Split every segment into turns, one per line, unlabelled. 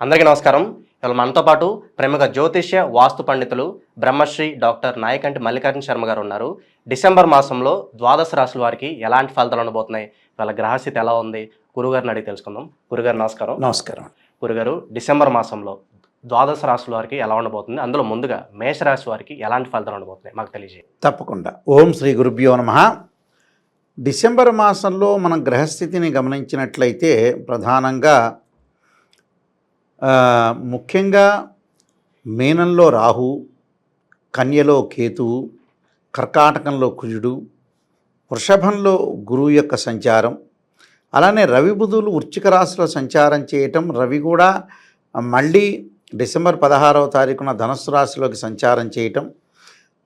అందరికీ నమస్కారం. ఇవాళ మనతో పాటు ప్రముఖ జ్యోతిష్య వాస్తు పండితులు బ్రహ్మశ్రీ డాక్టర్ నాయకంటి మల్లికార్జున శర్మ గారు ఉన్నారు. డిసెంబర్ మాసంలో ద్వాదశ రాశుల వారికి ఎలాంటి ఫలితాలు ఉండబోతున్నాయి? వాళ్ళ గ్రహస్థితి ఎలా ఉంది? గురుగారిని అడిగి తెలుసుకుందాం. గురుగారు నమస్కారం.
నమస్కారం.
గురుగారు డిసెంబర్ మాసంలో ద్వాదశ రాశుల వారికి ఎలా ఉండబోతుంది? అందులో ముందుగా మేషరాశి వారికి ఎలాంటి ఫలితాలు ఉండబోతున్నాయి? మాకు తెలియజేయండి.
తప్పకుండా. ఓం శ్రీ గురుభ్యో నమ. డిసెంబర్ మాసంలో మనం గ్రహస్థితిని గమనించినట్లయితే ప్రధానంగా ముఖ్యంగా మీనంలో రాహు కన్యలో కేతువు కర్కాటకంలో కుజుడు వృషభంలో గురువు యొక్క సంచారం అలానే రవి బుధులు వృచ్చిక రాశిలో సంచారం చేయటం రవి కూడా మళ్ళీ డిసెంబర్ పదహారవ తారీఖున ధనుస్సు రాశిలోకి సంచారం చేయటం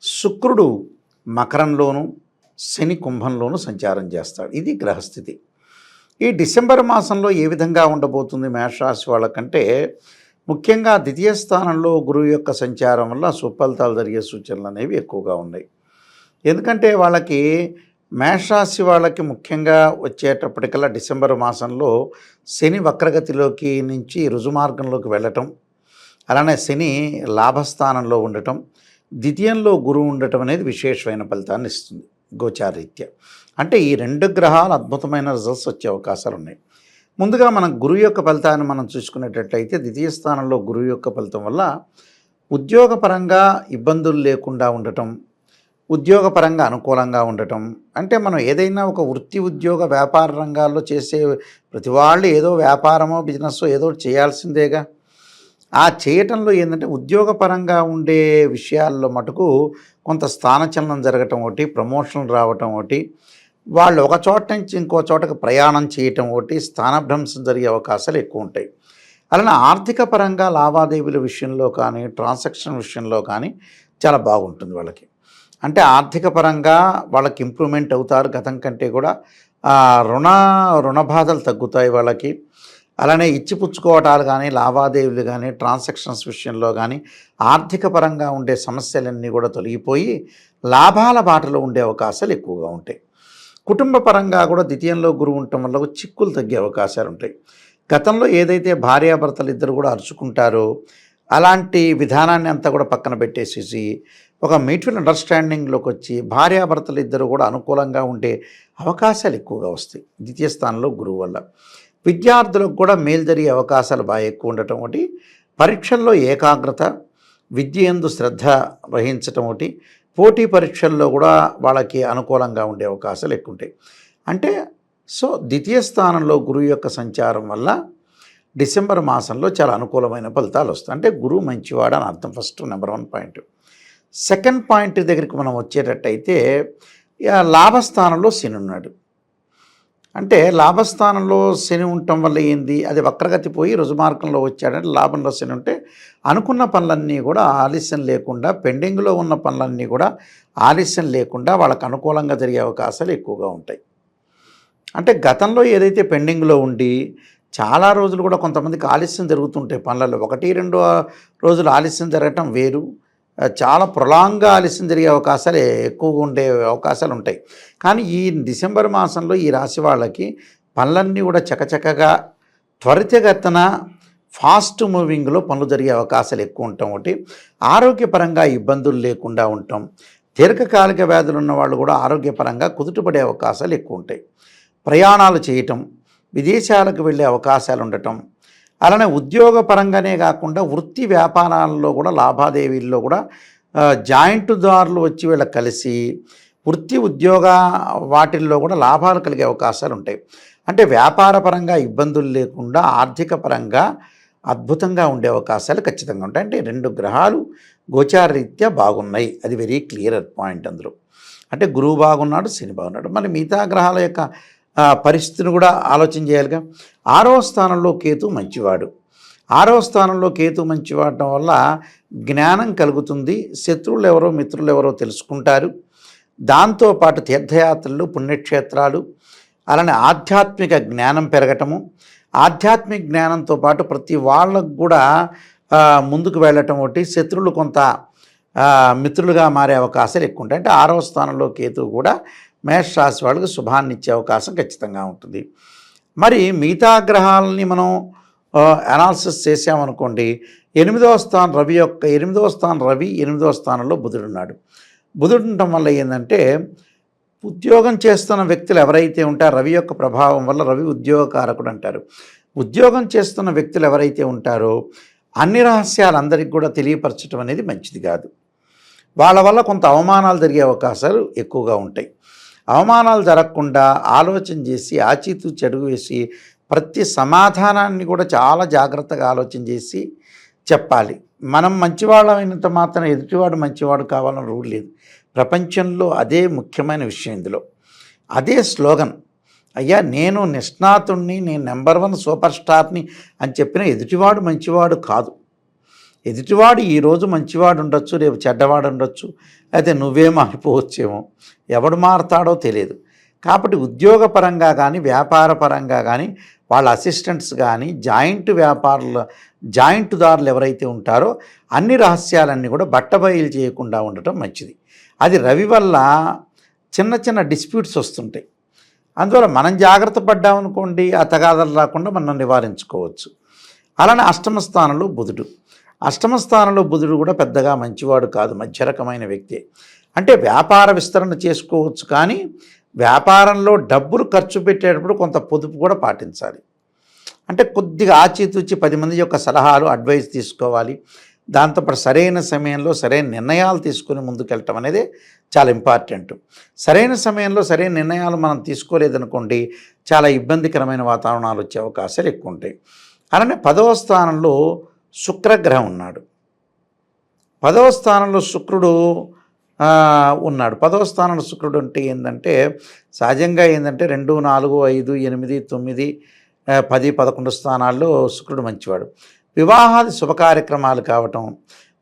శుక్రుడు మకరంలోను శని కుంభంలోను సంచారం చేస్తాడు. ఇది గ్రహస్థితి. ఈ డిసెంబర్ మాసంలో ఏ విధంగా ఉండబోతుంది మేషరాశి వాళ్ళకంటే ముఖ్యంగా ద్వితీయ స్థానంలో గురువు యొక్క సంచారం వల్ల సుఫలితాలు జరిగే సూచనలు అనేవి ఎక్కువగా ఉన్నాయి. ఎందుకంటే వాళ్ళకి మేషరాశి వాళ్ళకి ముఖ్యంగా వచ్చేటప్పటికల్లా డిసెంబర్ మాసంలో శని వక్రగతిలోకి నుంచి రుజుమార్గంలోకి వెళ్ళటం అలానే శని లాభస్థానంలో ఉండటం ద్వితీయంలో గురువు ఉండటం అనేది విశేషమైన ఫలితాన్ని ఇస్తుంది గోచారీత్యా అంటే ఈ రెండు గ్రహాలు అద్భుతమైన రిజల్ట్స్ వచ్చే అవకాశాలు ఉన్నాయి. ముందుగా మనం గురువు యొక్క ఫలితాన్ని మనం చూసుకునేటట్లయితే ద్వితీయ స్థానంలో గురువు యొక్క ఫలితం వల్ల ఉద్యోగపరంగా ఇబ్బందులు లేకుండా ఉండటం ఉద్యోగపరంగా అనుకూలంగా ఉండటం అంటే మనం ఏదైనా ఒక వృత్తి ఉద్యోగ వ్యాపార రంగాల్లో చేసే ప్రతి వాళ్ళు ఏదో వ్యాపారమో బిజినెస్ ఏదో చేయాల్సిందేగా. ఆ చేయటంలో ఏంటంటే ఉద్యోగపరంగా ఉండే విషయాల్లో మటుకు కొంత స్థానచలనం జరగటం ఒకటి ప్రమోషన్లు రావటం ఒకటి వాళ్ళు ఒక చోట నుంచి ఇంకో చోటకు ప్రయాణం చేయటం ఒకటి స్థానభ్రంశం జరిగే అవకాశాలు ఎక్కువ ఉంటాయి. అలానే ఆర్థిక పరంగా లావాదేవీల విషయంలో కానీ ట్రాన్సాక్షన్ విషయంలో కానీ చాలా బాగుంటుంది వాళ్ళకి. అంటే ఆర్థిక పరంగా వాళ్ళకి ఇంప్రూవ్మెంట్ అవుతారు. గతం కంటే కూడా రుణ రుణ బాధలు తగ్గుతాయి వాళ్ళకి. అలానే ఇచ్చిపుచ్చుకోవటాలు కానీ లావాదేవీలు కానీ ట్రాన్సాక్షన్స్ విషయంలో కానీ ఆర్థిక పరంగా ఉండే సమస్యలన్నీ కూడా తొలగిపోయి లాభాల బాటలో ఉండే అవకాశాలు ఎక్కువగా ఉంటాయి. కుటుంబ పరంగా కూడా ద్వితీయంలో గురువు ఉండటం వల్ల చిక్కులు తగ్గే అవకాశాలు ఉంటాయి గతంలో ఏదైతే భార్యాభర్తలు ఇద్దరు కూడా అరుచుకుంటారో అలాంటి విధానాన్ని అంతా కూడా పక్కన పెట్టేసేసి ఒక మ్యూచువల్ అండర్స్టాండింగ్లోకి వచ్చి భార్యాభర్తలు ఇద్దరు కూడా అనుకూలంగా ఉండే అవకాశాలు ఎక్కువగా వస్తాయి ద్వితీయ స్థానంలో గురువు వల్ల. విద్యార్థులకు కూడా మేలు జరిగే అవకాశాలు బాగా ఎక్కువ ఉండటం ఒకటి. పరీక్షల్లో ఏకాగ్రత విద్య ఎందు శ్రద్ధ వహించటం ఒకటి. పోటీ పరీక్షల్లో కూడా వాళ్ళకి అనుకూలంగా ఉండే అవకాశాలు ఎక్కువ ఉంటాయి అంటే సో ద్వితీయ స్థానంలో గురువు యొక్క సంచారం వల్ల డిసెంబర్ మాసంలో చాలా అనుకూలమైన ఫలితాలు వస్తాయి. అంటే గురువు మంచివాడు అని అర్థం. First number one point. Second point దగ్గరికి మనం వచ్చేటట్టయితే లాభస్థానంలో శని ఉన్నాడు. అంటే లాభస్థానంలో శని ఉండటం వల్ల ఏంది? అది వక్రగతి పోయి రుజుమార్గంలో వచ్చాడంటే లాభంలో శని ఉంటే అనుకున్న పనులన్నీ కూడా ఆలస్యం లేకుండా పెండింగ్లో ఉన్న పనులన్నీ కూడా ఆలస్యం లేకుండా వాళ్ళకు అనుకూలంగా జరిగే అవకాశాలు ఎక్కువగా ఉంటాయి. అంటే గతంలో ఏదైతే పెండింగ్లో ఉండి చాలా రోజులు కూడా కొంతమందికి ఆలస్యం జరుగుతుంటాయి పనులలో. ఒకటి రెండు రోజులు ఆలస్యం జరగటం వేరు. చాలా ప్రొలాంగ్ ఆలస్యం జరిగే అవకాశాలు ఎక్కువగా ఉండే అవకాశాలు ఉంటాయి. కానీ ఈ డిసెంబర్ మాసంలో ఈ రాశి వాళ్ళకి పనులన్నీ కూడా చకచకగా త్వరితగతన ఫాస్ట్ మూవింగ్లో పనులు జరిగే అవకాశాలు ఎక్కువ ఉంటాం ఒకటి. ఆరోగ్యపరంగా ఇబ్బందులు లేకుండా ఉంటాం. దీర్ఘకాలిక వ్యాధులు ఉన్న వాళ్ళు కూడా ఆరోగ్యపరంగా కుదుటపడే అవకాశాలు ఎక్కువ ఉంటాయి. ప్రయాణాలు చేయటం విదేశాలకు వెళ్ళే అవకాశాలు ఉండటం అలానే ఉద్యోగపరంగానే కాకుండా వృత్తి వ్యాపారాల్లో కూడా లాభాదేవీల్లో కూడా జాయింట్దారులు వచ్చి వీళ్ళ కలిసి వృత్తి ఉద్యోగ వాటిల్లో కూడా లాభాలు కలిగే అవకాశాలు ఉంటాయి. అంటే వ్యాపారపరంగా ఇబ్బందులు లేకుండా ఆర్థిక పరంగా అద్భుతంగా ఉండే అవకాశాలు ఖచ్చితంగా ఉంటాయి. అంటే రెండు గ్రహాలు గోచారరీత్యా బాగున్నాయి. అది వెరీ క్లియర్ పాయింట్ అందులో. అంటే గురువు బాగున్నాడు శని బాగున్నాడు. మరి మిగతా గ్రహాల యొక్క పరిస్థితిని కూడా ఆలోచన చేయాలిగా. ఆరవ స్థానంలో కేతు మంచివాడు. ఆరవ స్థానంలో కేతు మంచివాడటం వల్ల జ్ఞానం కలుగుతుంది. శత్రువులు ఎవరో మిత్రులు ఎవరో తెలుసుకుంటారు దాంతోపాటు తీర్థయాత్రలు పుణ్యక్షేత్రాలు అలానే ఆధ్యాత్మిక జ్ఞానం పెరగటము. ఆధ్యాత్మిక జ్ఞానంతో పాటు ప్రతి వాళ్ళకు కూడా ముందుకు వెళ్ళటం ఒకటి. శత్రువులు కొంత మిత్రులుగా మారే అవకాశాలు ఎక్కువ ఉంటాయి. అంటే ఆరవ స్థానంలో కేతువు కూడా మేషరాశి వాళ్ళకి శుభాన్ని ఇచ్చే అవకాశం ఖచ్చితంగా ఉంటుంది. మరి మిగతా గ్రహాలని మనం అనాలిసిస్ చేసామనుకోండి ఎనిమిదవ స్థానం రవి యొక్క ఎనిమిదవ స్థానం రవి ఎనిమిదవ స్థానంలో బుధుడు ఉన్నాడు. బుధుడు ఉండటం వల్ల ఏంటంటే ఉద్యోగం చేస్తున్న వ్యక్తులు ఎవరైతే ఉంటారో రవి యొక్క ప్రభావం వల్ల రవి ఉద్యోగకారకుడు అంటారు. ఉద్యోగం చేస్తున్న వ్యక్తులు ఎవరైతే ఉంటారో అన్ని రహస్యాలు అందరికి కూడా తెలియపరచడం అనేది మంచిది కాదు. వాళ్ళ వల్ల కొంత అవమానాలు జరిగే అవకాశాలు ఎక్కువగా ఉంటాయి. అవమానాలు జరగకుండా ఆలోచన చేసి ఆచితూచి అడుగు వేసి ప్రతి సమాధానాన్ని కూడా చాలా జాగ్రత్తగా ఆలోచన చేసి చెప్పాలి. మనం మంచివాళ్ళమైనంత మాత్రం ఎదుటివాడు మంచివాడు కావాలని రూల్ లేదు. ప్రపంచంలో అదే ముఖ్యమైన విషయం ఇందులో. అదే స్లోగన్. అయ్యా నేను నిష్ణాతుణ్ణి నేను నెంబర్ వన్ సూపర్ స్టార్ని అని చెప్పిన ఎదుటివాడు మంచివాడు కాదు. ఎదుటివాడు ఈరోజు మంచివాడు ఉండొచ్చు రేపు చెడ్డవాడు ఉండొచ్చు అయితే నువ్వే మారిపోవచ్చేమో ఎవడు మారతాడో తెలియదు. కాబట్టి ఉద్యోగపరంగా కానీ వ్యాపార పరంగా కానీ వాళ్ళ అసిస్టెంట్స్ కానీ జాయింట్ వ్యాపారుల జాయింట్దారులు ఎవరైతే ఉంటారో అన్ని రహస్యాలన్నీ కూడా బట్టబయలు చేయకుండా ఉండటం మంచిది. అది రవి వల్ల చిన్న చిన్న డిస్ప్యూట్స్ వస్తుంటాయి. అందువల్ల మనం జాగ్రత్త పడ్డామనుకోండి ఆ తగాదలు రాకుండా మనం నివారించుకోవచ్చు. అలానే అష్టమ స్థానంలో బుధుడు. అష్టమ స్థానంలో బుధుడు కూడా పెద్దగా మంచివాడు కాదు మధ్య రకమైన వ్యక్తి. అంటే వ్యాపార విస్తరణ చేసుకోవచ్చు కానీ వ్యాపారంలో డబ్బులు ఖర్చు పెట్టేటప్పుడు కొంత పొదుపు కూడా పాటించాలి. అంటే కొద్దిగా ఆచితూచి పది మంది యొక్క సలహాలు అడ్వైస్ తీసుకోవాలి. దాంతోపాటు సరైన సమయంలో సరైన నిర్ణయాలు తీసుకుని ముందుకెళ్ళటం అనేది చాలా ఇంపార్టెంట్. సరైన సమయంలో సరైన నిర్ణయాలు మనం తీసుకోలేదనుకోండి చాలా ఇబ్బందికరమైన వాతావరణాలు వచ్చే అవకాశాలు ఎక్కువ ఉంటాయి. అలానే పదవ స్థానంలో శుక్రగ్రహం ఉన్నాడు. పదవ స్థానంలో శుక్రుడు ఉన్నాడు. పదవ స్థానంలో శుక్రుడు అంటే ఏంటంటే సహజంగా ఏంటంటే రెండు నాలుగు ఐదు ఎనిమిది తొమ్మిది పది పదకొండు స్థానాల్లో శుక్రుడు మంచివాడు. వివాహాది శుభ కార్యక్రమాలు కావటం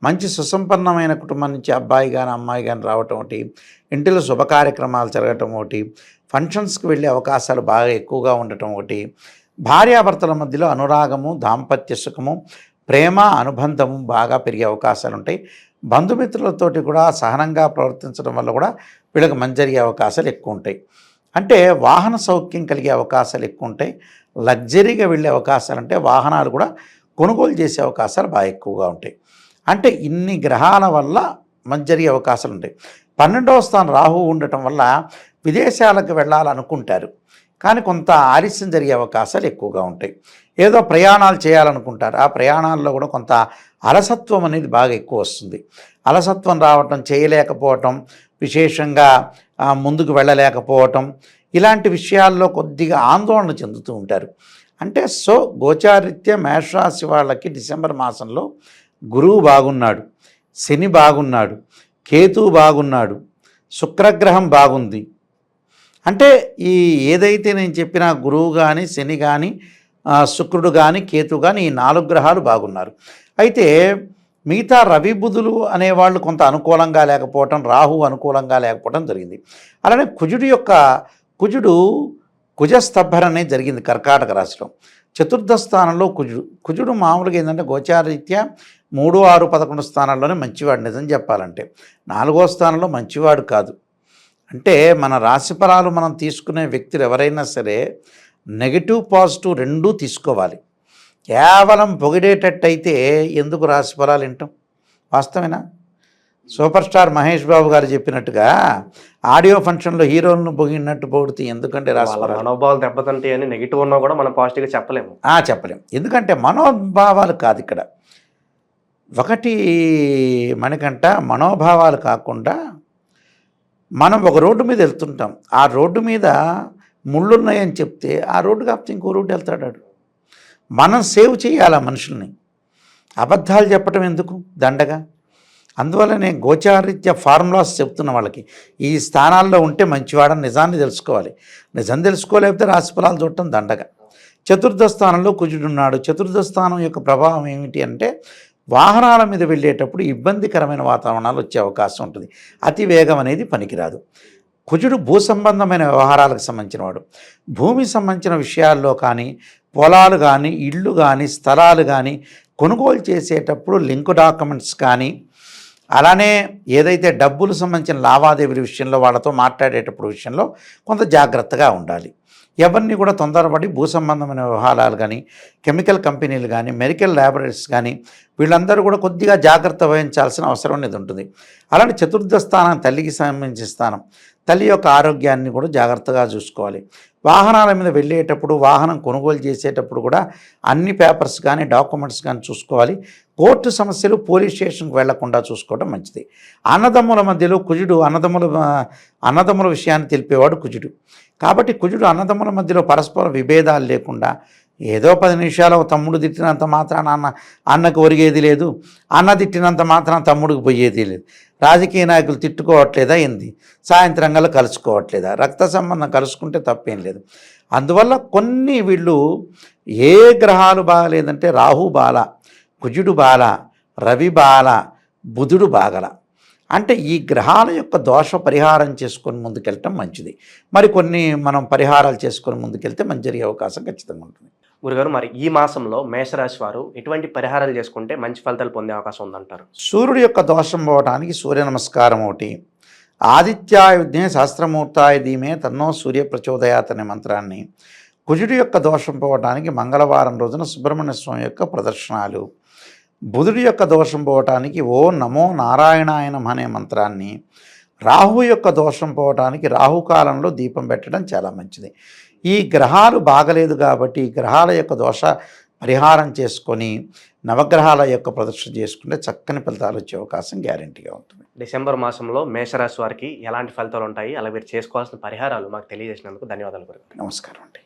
మంచి సుసంపన్నమైన కుటుంబం నుంచి అబ్బాయి కానీ అమ్మాయి కానీ రావటం ఒకటి ఇంటిలో శుభ కార్యక్రమాలు జరగటం ఒకటి ఫంక్షన్స్కి వెళ్ళే అవకాశాలు బాగా ఎక్కువగా ఉండటం ఒకటి భార్యాభర్తల మధ్యలో అనురాగము దాంపత్య సుఖము ప్రేమ అనుబంధం బాగా పెరిగే అవకాశాలు ఉంటాయి బంధుమిత్రులతోటి కూడా సహనంగా ప్రవర్తించడం వల్ల కూడా వీళ్ళకి మంచి జరిగే అవకాశాలు ఎక్కువ ఉంటాయి అంటే వాహన సౌఖ్యం కలిగే అవకాశాలు ఎక్కువ ఉంటాయి లగ్జరీగా వెళ్ళే అవకాశాలు అంటే వాహనాలు కూడా కొనుగోలు చేసే అవకాశాలు బాగా ఎక్కువగా ఉంటాయి. అంటే ఇన్ని గ్రహాల వల్ల మంచి జరిగే అవకాశాలు ఉంటాయి పన్నెండవ స్థానం రాహు ఉండటం వల్ల విదేశాలకు వెళ్ళాలనుకుంటారు. కానీ కొంత ఆలస్యం జరిగే అవకాశాలు ఎక్కువగా ఉంటాయి. ఏదో ప్రయాణాలు చేయాలనుకుంటారు. ఆ ప్రయాణాల్లో కూడా కొంత అలసత్వం అనేది బాగా ఎక్కువ వస్తుంది. అలసత్వం రావటం చేయలేకపోవటం విశేషంగా ముందుకు వెళ్ళలేకపోవటం ఇలాంటి విషయాల్లో కొద్దిగా ఆందోళన చెందుతూ ఉంటారు. అంటే సో గోచారిత్య మేషరాశి వాళ్ళకి డిసెంబర్ మాసంలో గురువు బాగున్నాడు శని బాగున్నాడు కేతువు బాగున్నాడు శుక్రగ్రహం బాగుంది అంటే ఈ ఏదైతే నేను చెప్పిన గురువు కానీ శని కానీ శుక్రుడు కానీ కేతు కానీ ఈ నాలుగు గ్రహాలు బాగున్నారు. అయితే మిగతా రవి బుధులు అనేవాళ్ళు కొంత అనుకూలంగా లేకపోవటం రాహు అనుకూలంగా లేకపోవటం జరిగింది. అలానే కుజుడు యొక్క కుజుడు కుజస్తభర్ అనేది జరిగింది కర్కాటక రాశిలో. చతుర్థ స్థానంలో కుజుడు. కుజుడు మామూలుగా ఏంటంటే గోచారరీత్యా మూడు ఆరు పదకొండు స్థానాల్లోనే మంచివాడు నిజం చెప్పాలంటే. నాలుగో స్థానంలో మంచివాడు కాదు. అంటే మన రాశిఫలాలు మనం తీసుకునే వ్యక్తులు ఎవరైనా సరే నెగిటివ్ పాజిటివ్ రెండూ తీసుకోవాలి. కేవలం పొగిడేటట్టయితే ఎందుకు రాశిఫలాలు వింటాం? వాస్తవేనా? సూపర్ స్టార్ మహేష్ బాబు గారు చెప్పినట్టుగా ఆడియో ఫంక్షన్లో హీరోలను పొగిడినట్టు పొగిడితే ఎందుకంటే
మనోభావాలు దెబ్బతింటాయి అని నెగిటివ్ ఉన్నా కూడా మనం పాజిటివ్గా చెప్పలేము.
ఆ, చెప్పలేం. ఎందుకంటే మనోభావాలు కాదు ఇక్కడ. ఒకటి మనకంట మనోభావాలు కాకుండా మనం ఒక రోడ్డు మీద వెళ్తుంటాం. ఆ రోడ్డు మీద ముళ్ళున్నాయని చెప్తే ఆ రోడ్డు కాకపోతే ఇంకో రోడ్డు వెళ్తాడాడు మనం సేవ్ చేయాలి ఆ మనుషుల్ని. అబద్ధాలు చెప్పడం ఎందుకు? దండగా. అందువల్లనే గోచారిత్య ఫార్ములాస్ చెప్తున్న వాళ్ళకి ఈ స్థానాల్లో ఉంటే మంచివాడని నిజాన్ని తెలుసుకోవాలి. నిజం తెలుసుకోలేకపోతే రాశిఫలాలు చూడటం దండగా. చతుర్థ స్థానంలో కుజుడున్నాడు చతుర్థ స్థానం యొక్క ప్రభావం ఏమిటి అంటే వాహనాల మీద వెళ్ళేటప్పుడు ఇబ్బందికరమైన వాతావరణాలు వచ్చే అవకాశం ఉంటుంది. అతి వేగం అనేది పనికిరాదు. కుజుడు భూ సంబంధమైన వ్యవహారాలకు సంబంధించిన వాడు భూమి సంబంధించిన విషయాల్లో కానీ పొలాలు కానీ ఇళ్ళు కానీ స్థలాలు కానీ కొనుగోలు చేసేటప్పుడు లింక్ డాక్యుమెంట్స్ కానీ అలానే ఏదైతే డబ్బులు సంబంధించిన లావాదేవీల విషయంలో వాళ్ళతో మాట్లాడేటప్పుడు విషయంలో కొంత జాగ్రత్తగా ఉండాలి. ఎవరిని కూడా తొందరపడి భూ సంబంధమైన వ్యవహారాలు కానీ కెమికల్ కంపెనీలు కానీ మెడికల్ ల్యాబొరేటరీస్ కానీ వీళ్ళందరూ కూడా కొద్దిగా జాగ్రత్త వహించాల్సిన అవసరం అనేది ఉంటుంది. అలాంటి చతుర్థ స్థానం తల్లికి సంబంధించిన స్థానం. తల్లి యొక్క ఆరోగ్యాన్ని కూడా జాగ్రత్తగా చూసుకోవాలి. వాహనాల మీద వెళ్ళేటప్పుడు వాహనం కొనుగోలు చేసేటప్పుడు కూడా అన్ని పేపర్స్ కానీ డాక్యుమెంట్స్ కానీ చూసుకోవాలి. కోర్టు సమస్యలు పోలీస్ స్టేషన్కి వెళ్ళకుండా చూసుకోవడం మంచిది. అన్నదమ్ముల మధ్యలో కుజుడు అన్నదమ్ముల అన్నదమ్ముల విషయాన్ని తెలిపేవాడు కుజుడు. కాబట్టి కుజుడు అన్నదమ్ముల మధ్యలో పరస్పర విభేదాలు లేకుండా ఏదో పది నిమిషాలు తమ్ముడు తిట్టినంత మాత్రాన అన్న అన్నకు ఒరిగేది లేదు. అన్న తిట్టినంత మాత్రాన తమ్ముడికి పోయేది లేదు. రాజకీయ నాయకులు తిట్టుకోవట్లేదా ఏంది? సాయంత్రం గల కలుసుకోవట్లేదా? రక్త సంబంధం కలుసుకుంటే తప్పేం లేదు. అందువల్ల కొన్ని వీళ్ళు ఏ గ్రహాలు బాగలేదంటే రాహు బాల. కుజుడు బాల రవి బాల బుధుడు బాగల. అంటే ఈ గ్రహాల యొక్క దోష పరిహారం చేసుకొని ముందుకెళ్ళటం మంచిది. మరి కొన్ని మనం పరిహారాలు చేసుకొని ముందుకెళ్తే మంచి జరిగే అవకాశం ఖచ్చితంగా ఉంటుంది.
గురుగారు మరి ఈ మాసంలో మేషరాశి వారు ఎటువంటి పరిహారాలు చేసుకుంటే మంచి ఫలితాలు పొందే అవకాశం ఉందంటారు?
సూర్యుడి యొక్క దోషం పోవటానికి సూర్య నమస్కారం ఒకటి. ఆదిత్యాయ విద్యే సహస్రమూర్తాయ ధీమే తన్నో సూర్య ప్రచోదయాత్ అనే మంత్రాన్ని. కుజుడి యొక్క దోషం పోవటానికి మంగళవారం రోజున సుబ్రహ్మణ్య స్వామి యొక్క ప్రదర్శనాలు. బుధుడి యొక్క దోషం పోవటానికి ఓ నమో నారాయణాయనం అనే మంత్రాన్ని రాహు యొక్క దోషం పోవటానికి రాహుకాలంలో దీపం పెట్టడం చాలా మంచిది. ఈ గ్రహాలు బాగలేదు కాబట్టి గ్రహాల యొక్క దోష పరిహారం చేసుకొని నవగ్రహాల యొక్క ప్రదర్శన చేసుకుంటే చక్కని ఫలితాలు వచ్చే అవకాశం గ్యారంటీగా ఉంటుంది.
డిసెంబర్ మాసంలో మేషరాశి వారికి ఎలాంటి ఫలితాలు ఉంటాయి? అలా మీరు చేసుకోవాల్సిన పరిహారాలు మాకు తెలియజేసినందుకు ధన్యవాదాలు గురుగారు.
నమస్కారం అండి.